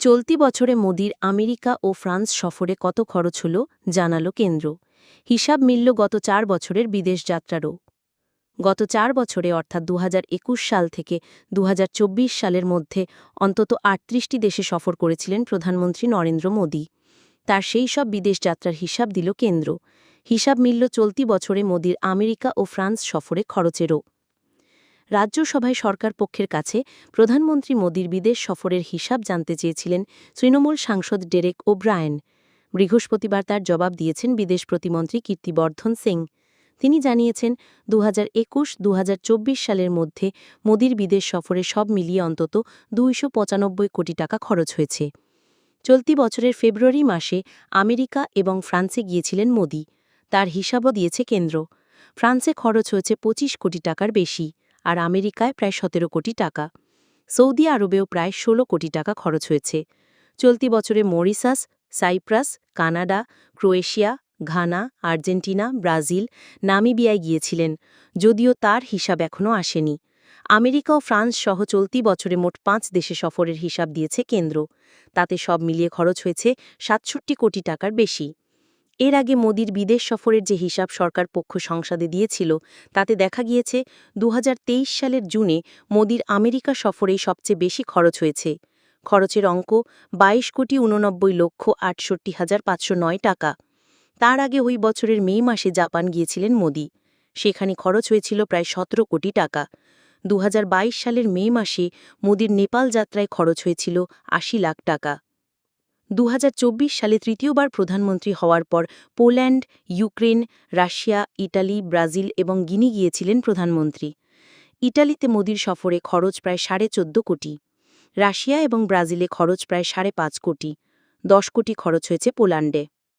চলতি বছরে মোদির আমেরিকা ও ফ্রান্স সফরে কত খরচ হল, জানালো কেন্দ্র। হিসাব মিলল গত চার বছরের বিদেশ যাত্রারও। গত চার বছরে, অর্থাৎ দু হাজার একুশ সাল থেকে দুহাজার চব্বিশ সালের মধ্যে অন্তত আটত্রিশটি দেশে সফর করেছিলেন প্রধানমন্ত্রী নরেন্দ্র মোদী। তার সেই সব বিদেশ যাত্রার হিসাব দিল কেন্দ্র। হিসাব মিলল চলতি বছরে মোদির আমেরিকা ও ফ্রান্স সফরে খরচেরও। রাজ্যসভায় সরকার পক্ষের কাছে প্রধানমন্ত্রী মোদির বিদেশ সফরের হিসাব জানতে চেয়েছিলেন তৃণমূল সাংসদ ডেরেক ও ওব্রায়েন। বৃহস্পতিবার তার জবাব দিয়েছেন বিদেশ প্রতিমন্ত্রী কীর্তিবর্ধন সিং। তিনি জানিয়েছেন দু হাজার একুশ সালের মধ্যে মোদির বিদেশ সফরে সব মিলিয়ে অন্তত দুইশো পঁচানব্বই কোটি টাকা খরচ হয়েছে। চলতি বছরের ফেব্রুয়ারি মাসে আমেরিকা এবং ফ্রান্সে গিয়েছিলেন মোদি। তার হিসাবও দিয়েছে কেন্দ্র। ফ্রান্সে খরচ হয়েছে ২৫ কোটি টাকার বেশি। আর আমেরিকায় প্রায় সতেরো কোটি টাকা। সৌদি আরবেও প্রায় ১৬ কোটি টাকা খরচ হয়েছে। চলতি বছরে Mauritius Cyprus, Canada, Croatia, Ghana, Argentina, Brazil, নামিবিয়ায় গিয়েছিলেন, যদিও তার হিসাব এখনও আসেনি। আমেরিকা ও ফ্রান্স সহ চলতি বছরে মোট পাঁচ দেশে সফরের হিসাব দিয়েছে কেন্দ্র। তাতে সব মিলিয়ে খরচ হয়েছে সাতষট্টি কোটি টাকার বেশি। এর আগে মোদির বিদেশ সফরের যে হিসাব সরকার পক্ষ সংসদে দিয়েছিল, তাতে দেখা গিয়েছে দু হাজার তেইশ সালের জুনে মোদির আমেরিকা সফরেই সবচেয়ে বেশি খরচ হয়েছে। খরচের অঙ্ক ২২ কোটি উননব্বই লক্ষ আটষট্টি হাজার পাঁচশো নয় টাকা। তার আগে ওই বছরের মে মাসে জাপান গিয়েছিলেন মোদি। সেখানে খরচ হয়েছিল প্রায় সতেরো কোটি টাকা। দু হাজার বাইশ সালের মে মাসে মোদির নেপাল যাত্রায় খরচ হয়েছিল আশি লাখ টাকা। দু হাজার চব্বিশ সালে তৃতীয়বার প্রধানমন্ত্রী হওয়ার পর Poland, Ukraine, Russia, Italy, Brazil এবং গিনি গিয়েছিলেন প্রধানমন্ত্রী। ইটালিতে মোদির সফরে খরচ প্রায় সাড়ে চোদ্দ কোটি। রাশিয়া এবং ব্রাজিলে খরচ প্রায় সাড়ে পাঁচ কোটি। দশ কোটি খরচ হয়েছে পোল্যান্ডে।